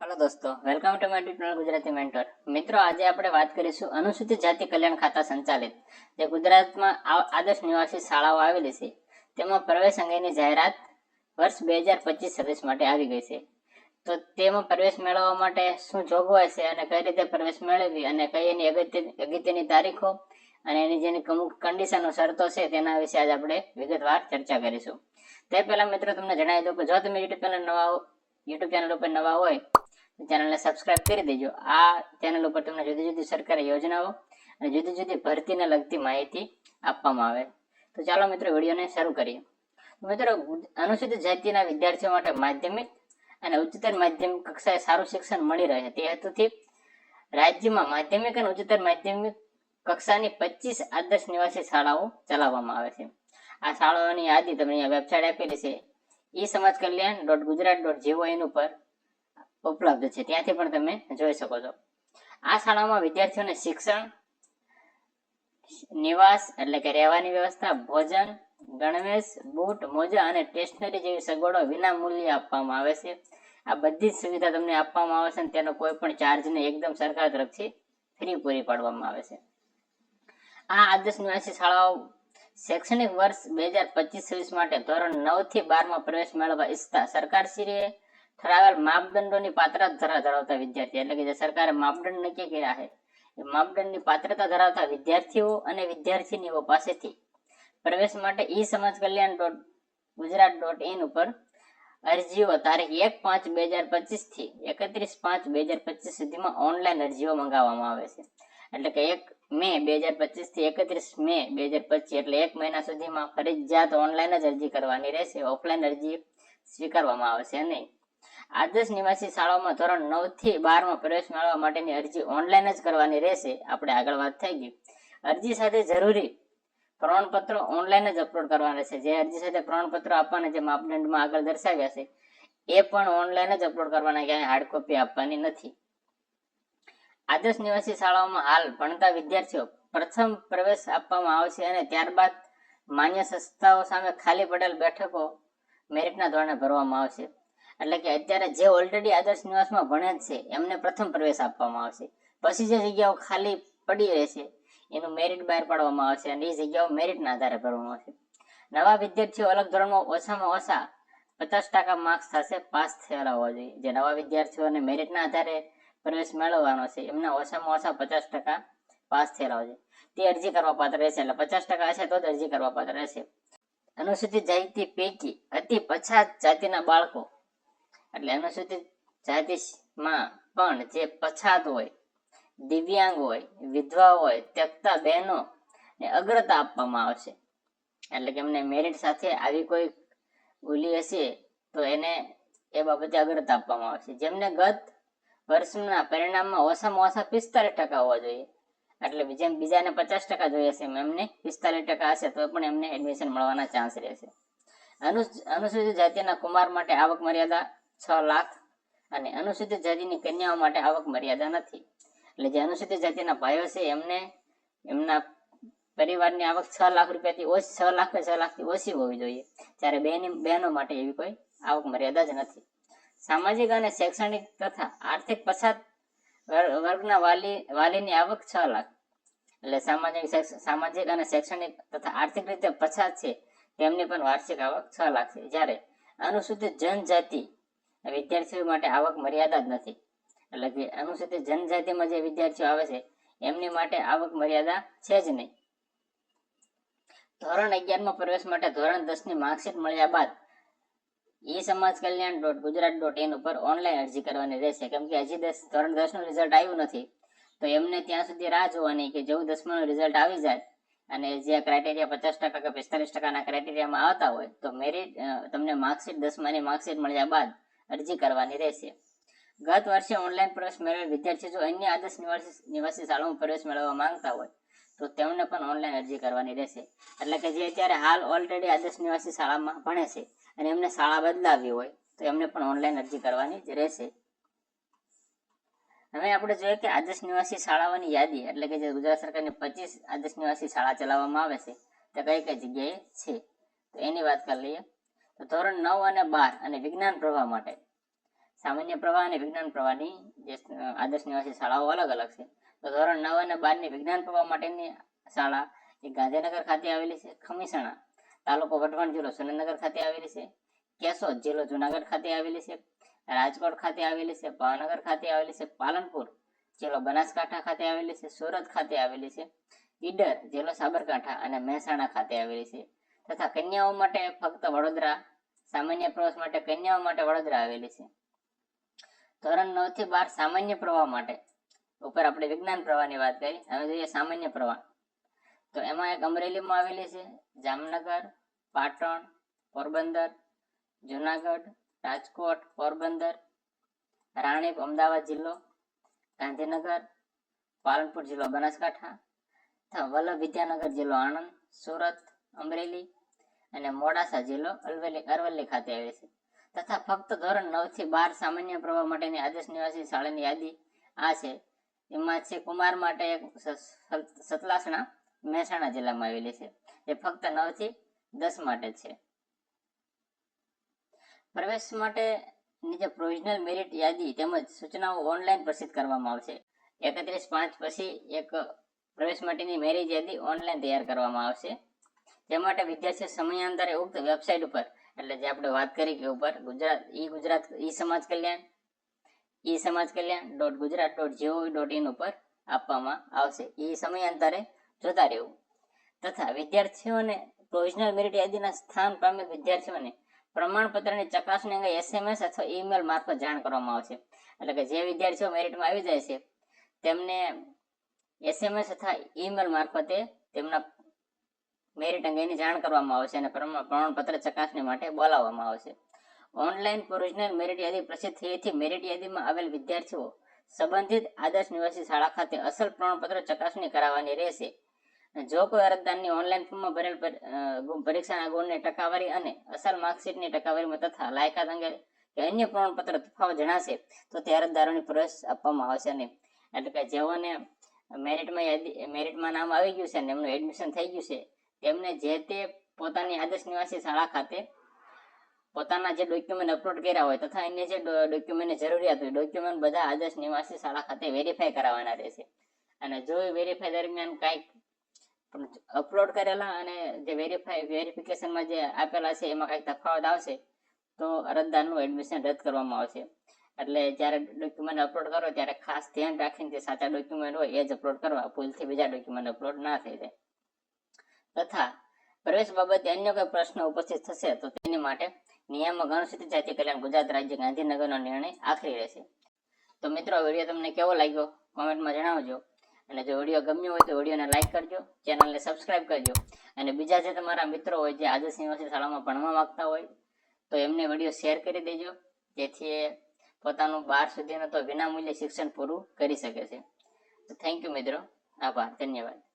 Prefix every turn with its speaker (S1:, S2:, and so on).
S1: Hello દોસ્તો welcome to my tutorial Gujarati mentor મિત્રો, આજે આપણે વાત કરીશું અનુસૂચિત જાતિ કલ્યાણ ખાતા સંચાલિત, જે ગુજરાતમાં આદર્શ નિવાસી શાળાઓ આવેલી છે. તેમાં પ્રવેશ અંગેની જાહેરાત વર્ષ બે હજાર પચીસ છવ્વીસ માટે આવી ગઈ છે. તો તેમાં પ્રવેશ મેળવવા માટે શું જોગવાઈ છે અને કઈ રીતે પ્રવેશ મેળવવી અને કઈ એની અગત્ય અગત્યની તારીખો અને એની જેની અમુક કન્ડિશનો શરતો છે તેના વિશે આજે આપણે વિગતવાર ચર્ચા કરીશું. તે પહેલા મિત્રો, તમને જણાવી દઉં કે જો તમે યુટ્યુબ ચેનલ નવા યુટ્યુબ ચેનલ ઉપર નવા હોય ચેનલને સબસ્ક્રાઇબ કરી દેજો. આ ચેનલ ઉપર તમને જુદી જુદી સરકારી યોજનાઓ અને જુદી જુદી ભરતીને લગતી માહિતી આપવામાં આવે. તો ચાલો મિત્રો વિડીયોને શરૂ કરીએ. મિત્રો અનુસૂચિત જાતિના વિદ્યાર્થીઓ માટે માધ્યમિક અને ઉચ્ચતર માધ્યમિક કક્ષાએ સારું શિક્ષણ મળી રહે તે હેતુથી રાજ્યમાં માધ્યમિક અને ઉચ્ચતર માધ્યમિક કક્ષાની પચીસ આદર્શ નિવાસી શાળાઓ ચલાવવામાં આવે છે. આ શાળાઓની યાદી તમને વેબસાઇટ આપેલી છે. E Samaj Kalyan dot Gujarat dot જીઓઇન ઉપર ઉપલબ્ધ છે. ત્યાંથી પણ તમે જોઈ શકો છો. આ શાળામાં વિદ્યાર્થીઓને શિક્ષણ, નિવાસ એટલે કે રહેવાની વ્યવસ્થા, ભોજન, ગણવેશ, બૂટ, મોજા અને સ્ટેશનરી જેવી સગવડો વિના મૂલ્યે આપવામાં આવે છે. આ બધી જ સુવિધા તમને આપવામાં આવે છે અને તેનો કોઈ પણ ચાર્જ નહીં. એકદમ સરકાર તરફથી ફ્રી પૂરી પાડવામાં આવે છે. આ આદર્શ નિવાસી શાળાઓ શૈક્ષણિક વર્ષ બે હજાર પચીસ છવ્વીસ માટે ધોરણ નવથી બારમાં પ્રવેશ મેળવવા ઈચ્છતા સરકારશ્રીએ ઠરાવેલ માપદંડોની પાત્રતા ધરા- ધરાવતા વિદ્યાર્થી એટલે કે જે સરકારે માપદંડ નક્કી કર્યા છે, એ માપદંડની પાત્રતા ધરાવતા વિદ્યાર્થીઓ અને વિદ્યાર્થીનીઓ પાસેથી પ્રવેશ માટે e Samaj Kalyan dot Gujarat dot in ઉપર અરજીઓ તારીખ એક પાંચ બે હજાર પચીસથી એકત્રીસ પાંચ બે હજાર પચીસ સુધીમાં ઓનલાઈન અરજીઓ મંગાવવામાં આવે છે. એટલે કે એક મે બે હજાર પચીસથી એકત્રીસ મે બે હજાર પચીસ, એટલે એક મહિના સુધીમાં ફરજિયાત ઓનલાઈન જ અરજી કરવાની રહેશે. ઓફલાઈન અરજી સ્વીકારવામાં આવશે નહીં. આદર્શ નિવાસી શાળાઓમાં ધોરણ નવથી બારમાં પ્રવેશ મેળવવા માટેની અરજી ઓનલાઈન જ કરવાની રહેશે. આપણે આગળ વાત થઈ ગઈ. અરજી સાથે જરૂરી પ્રમાણપત્રો ઓનલાઈન જ અપલોડ કરવાના રહેશે. જે અરજી સાથે પ્રમાણપત્રો આપવાના જે માપદંડમાં આગળ દર્શાવ્યા છે, એ પણ ઓનલાઈન જ અપલોડ કરવાના, ક્યાંય હાર્ડ કોપી આપવાની નથી. આદર્શ નિવાસી શાળાઓમાં હાલ ભણતા વિદ્યાર્થીઓ પ્રથમ પ્રવેશ આપવામાં આવશે અને ત્યારબાદ માન્ય સંસ્થાઓ સામે ખાલી પડેલ બેઠકો મેરિટના ધોરણે ભરવામાં આવશે એટલે કે અત્યારે જે ઓલરેડી આદર્શ નિવાસમાં ભણે છે, એમને પ્રથમ પ્રવેશ આપવામાં આવશે. પછી જે જગ્યાઓ ખાલી પડી રહેશે, એનું મેરિટ બહાર પાડવામાં આવશે અને એ જગ્યાઓ મેરિટના આધારે ભરવામાં આવશે. નવા વિદ્યાર્થીઓ અલગ ધોરણમાં ઓછામાં ઓછા પચાસ ટકા માર્ક્સ થશે, પાસ થયેલા હોવા જોઈએ. જે નવા વિદ્યાર્થીઓને મેરિટના આધારે પ્રવેશ મેળવવાનો છે, એમને ઓછામાં ઓછા પચાસ ટકા પાસ થયેલા હોય તે અરજી કરવા પાત્ર રહેશે, એટલે પચાસ ટકા હશે તો જ અરજી કરવા પાત્ર રહેશે. અનુસૂચિત જાતિ પૈકી અતિ પછાત જાતિના બાળકો એટલે અનુસૂચિત જાતિમાં પણ જે પછાત હોય, દિવ્યાંગ હોય, વિધવા હોય, ત્યક્તા બહેનો ને અગ્રતા આપવામાં આવશે. એટલે કે એમને મેરિટ સાથે આવી કોઈ ભૂલી હશે તો એને એ બાબતે અગ્રતા આપવામાં આવશે. જેમને ગત વર્ષના પરિણામમાં ઓછામાં ઓછા પિસ્તાલીસ ટકા હોવા જોઈએ. એટલે જેમ બીજાને પચાસ ટકા જોઈએ છે એમને પિસ્તાલીસ ટકા હશે તો પણ એમને એડમિશન મળવાના ચાન્સ રહેશે. અનુસૂચિત જાતિના કુમાર માટે આવક મર્યાદા છ લાખ અને અનુસૂચિત જાતિની કન્યાઓ માટે આવક મર્યાદા નથી. એટલે જે અનુસૂચિત જાતિના ભાઈઓ છે, એમને એમના પરિવારની આવક છ લાખ રૂપિયાથી ઓછી, છ લાખ કે છ લાખથી ઓછી હોવી જોઈએ. જ્યારે બહેની બહેનો માટે એવી કોઈ આવક મર્યાદા જ નથી. સામાજિક અને શૈક્ષણિક તથા આર્થિક પછાત વર- વર્ગના વાલી, વાલીની આવક છ લાખ. એટલે સામાજિક સામાજિક અને શૈક્ષણિક તથા આર્થિક રીતે પછાત છે, તેમની પણ વાર્ષિક આવક છ લાખ છે જ્યારે અનુસૂચિત જનજાતિ વિદ્યાર્થીઓ માટે આવક મર્યાદા જ નથી. એટલે કે અનુસૂચિત જનજાતિમાં જે વિદ્યાર્થીઓ આવે છે, એમની માટે આવક મર્યાદા છે જ નહીં. ધોરણ અગિયારમાં પ્રવેશ માટે ધોરણ દસની માર્કશીટ મળ્યા બાદ e Samaj Kalyan dot Gujarat dot in ઉપર ઓનલાઈન અરજી કરવાની રહેશે. કેમ કે હજી દસ, ધોરણ દસનું રિઝલ્ટ આવ્યું નથી. તો એમને ત્યાં સુધી રાહ જોવાની કે જેવું દસમાનું રિઝલ્ટ આવી જાય અને જે ક્રાઇટેરિયા પચાસ ટકા કે પિસ્તાલીસ ટકાના ક્રાઇટેરિયામાં આવતા હોય, તો મેરિટ તમને માર્કશીટ, દસમાની માર્કશીટ મળ્યા બાદ અરજી કરવાની રહેશે. ગત વર્ષે ઓનલાઈન પ્રવેશ મેળવેલ વિદ્યાર્થીઓ જો અન્ય આદર્શ નિવાસી નિવાસી શાળામાં પ્રવેશ મેળવવા માંગતા હોય, તો તેમને પણ ઓનલાઈન અરજી કરવાની રહેશે. એટલે કે જે અત્યારે હાલ ઓલરેડી આદર્શ નિવાસી શાળામાં ભણે છે અને એમને શાળા બદલાવી હોય, તો એમને પણ ઓનલાઈન અરજી કરવાની જ રહેશે. હવે આપણે જોઈએ કે આદર્શ નિવાસી શાળાઓની યાદી, એટલે કે જે ગુજરાત સરકારની પચીસ આદર્શ નિવાસી શાળા ચલાવવામાં આવે છે, તે કઈ કઈ જગ્યાએ છે? તો એની વાત કરી લઈએ. તો ધોરણ નવ અને બાર અને વિજ્ઞાન પ્રવાહ માટે. સામાન્ય પ્રવાહ અને વિજ્ઞાન પ્રવાહની જે આદર્શ નિવાસી શાળાઓ અલગ અલગ છે. તો ધોરણ નવ અને બારની વિજ્ઞાન પ્રવાહ માટેની શાળા એ ગાંધીનગર ખાતે આવેલી છે, ખમીસણા તાલુકો વઢવાણ જિલ્લો સુરેન્દ્રનગર ખાતે આવેલી છે. કેશોદ જિલ્લો જુનાગઢ ખાતે આવેલી છે. રાજકોટ ખાતે આવેલી છે. ભાવનગર ખાતે આવેલી છે. પાલનપુર જિલ્લો બનાસકાંઠા ખાતે આવેલી છે. સુરત ખાતે આવેલી છે. ઈડર જિલ્લો સાબરકાંઠા અને મહેસાણા ખાતે આવેલી છે. તથા કન્યાઓ માટે ફક્ત વડોદરા સામાન્ય પ્રવાસ માટે કન્યાઓ માટે વડોદરા આવેલી છે. ધોરણ નવથી બાર સામાન્ય પ્રવાહ માટે. ઉપર આપણે વિજ્ઞાન પ્રવાહની વાત કરી, હવે જોઈએ સામાન્ય પ્રવાહ. તો એમાં એક અમરેલીમાં આવેલી છે, જામનગર, પાટણ, પોરબંદર, જુનાગઢ, રાજકોટ, પોરબંદર, રાણીપ, અમદાવાદ જિલ્લો, ગાંધીનગર, પાલનપુર જિલ્લો બનાસકાંઠા તથા વલ્લભ વિદ્યાનગર જિલ્લો આણંદ, સુરત, અમરેલી અને મોડાસા જિલ્લો અરવલ્લી અરવલ્લી ખાતે આવે છે. તથા ફક્ત ધોરણ નવથી બાર સામાન્ય પ્રવાહ માટેની આદર્શ નિવાસી શાળાની યાદી આ છે. એમાં છે કુમાર માટે એક સતલાસણા મહેસાણા જિલ્લામાં આવેલી છે. જે ફક્ત નવથી દસ માટે છે. પ્રવેશ માટે ની જે પ્રોવિઝનલ મેરિટ યાદી તેમજ સૂચનાઓ ઓનલાઈન પ્રસિદ્ધ કરવામાં આવશે. એકત્રીસ પાંચ પછી એક પ્રવેશ માટેની મેરિટ યાદી ઓનલાઈન તૈયાર કરવામાં આવશે. તે માટે વિદ્યાર્થીઓ સમયાંતરે ઉક્ત વેબસાઇટ ઉપર, એટલે જે આપણે વાત કરી કે ઉપર, ગુજરાત, ઈ ગુજરાત, ઈ Samaj Kalyan, e Samaj Kalyan dot Gujarat dot GOV dot in ઉપર આપવામાં આવશે. એ સમયાંતરે જોતા રહેવું. તથા વિદ્યાર્થીઓને પ્રોવિઝનલ મેરિટ યાદીના સ્થાન પામેલ વિદ્યાર્થીઓને પ્રમાણપત્રની ચકાસણી અંગે એસએમએસ અથવા ઈમેલ મારફત જાણ કરવામાં આવશે. એટલે કે જે વિદ્યાર્થીઓ મેરિટમાં આવી જાય છે, તેમને એસએમએસ અથવા ઈમેલ મારફતે તેમના મેરિટ અંગેની જાણ કરવામાં આવશે અને પ્રમાણ- પ્રમાણપત્ર ચકાસણી માટે બોલાવવામાં આવશે ઓનલાઈન પ્રોવિઝનલ મેરિટ યાદી પ્રસિદ્ધ થયેથી મેરિટ યાદીમાં આવેલ વિદ્યાર્થીઓ સંબંધિત આદર્શ નિવાસી શાળા ખાતે અસલ પ્રમાણપત્ર ચકાસણી કરાવવાની રહેશે. જો કોઈ અરજદારની ઓનલાઈન ફોર્મમાં ભરેલ પરીક્ષાના ગુણની ટકાવારી અને અસલ માર્કશીટની ટકાવારીમાં તથા લાયકાત અંગે કે અન્ય પ્રમાણપત્ર તફાવત જણાશે, તો તે અરજદારોને પ્રવેશ આપવામાં આવશે નહીં એટલે કે જેઓને મેરિટમાં યાદી મેરિટમાં નામ આવી ગયું છે અને એમનું એડમિશન થઈ ગયું છે તેમને જે તે પોતાની આદર્શ નિવાસી શાળા ખાતે પોતાના જે ડોક્યુમેન્ટ અપલોડ કર્યા હોય તથા અન્ય જે ડોક્યુમેન્ટની જરૂરિયાત હોય ડોક્યુમેન્ટ બધા આદર્શ નિવાસી શાળા ખાતે વેરીફાઈ કરાવવાના રહેશે. અને જો વેરીફાઈ દરમિયાન કાંઈક અપલોડ કરેલા અને જે વેરીફાઈ વેરિફિકેશનમાં જે આપેલા છે, એમાં કાંઈક તફાવત આવશે, તો અરજદારનું એડમિશન રદ કરવામાં આવશે. એટલે જ્યારે ડોક્યુમેન્ટ અપલોડ કરો ત્યારે ખાસ ધ્યાન રાખીને જે સાચા ડોક્યુમેન્ટ હોય એ જ અપલોડ કરવા, ભૂલથી બીજા ડોક્યુમેન્ટ અપલોડ ના થઈ જાય. તથા પ્રવેશ બાબતે અન્ય કોઈ પ્રશ્ન ઉપસ્થિત થશે તો તેની માટે નિયામક અનુસૂચિત જાતિ કલ્યાણ ગુજરાત રાજ્ય ગાંધીનગરનો નિર્ણય આખરી રહેશે. તો મિત્રો વીડિયો તમને કેવો લાગ્યો? કોમેન્ટમાં જણાવજો. અને જો વીડિયો ગમ્યો હોય તો વિડીયોને લાઈક કરજો, ચેનલને સબસ્ક્રાઇબ કરજો. અને બીજા જે તમારા મિત્રો હોય, જે આદર્શ નિવાસી શાળામાં ભણવા માંગતા હોય, તો એમને વીડિયો શેર કરી દેજો. જેથી પોતાનું બાર સુધીનું તો વિનામૂલ્ય શિક્ષણ પૂરું કરી શકે છે. થેન્ક યુ મિત્રો. આભાર. ધન્યવાદ.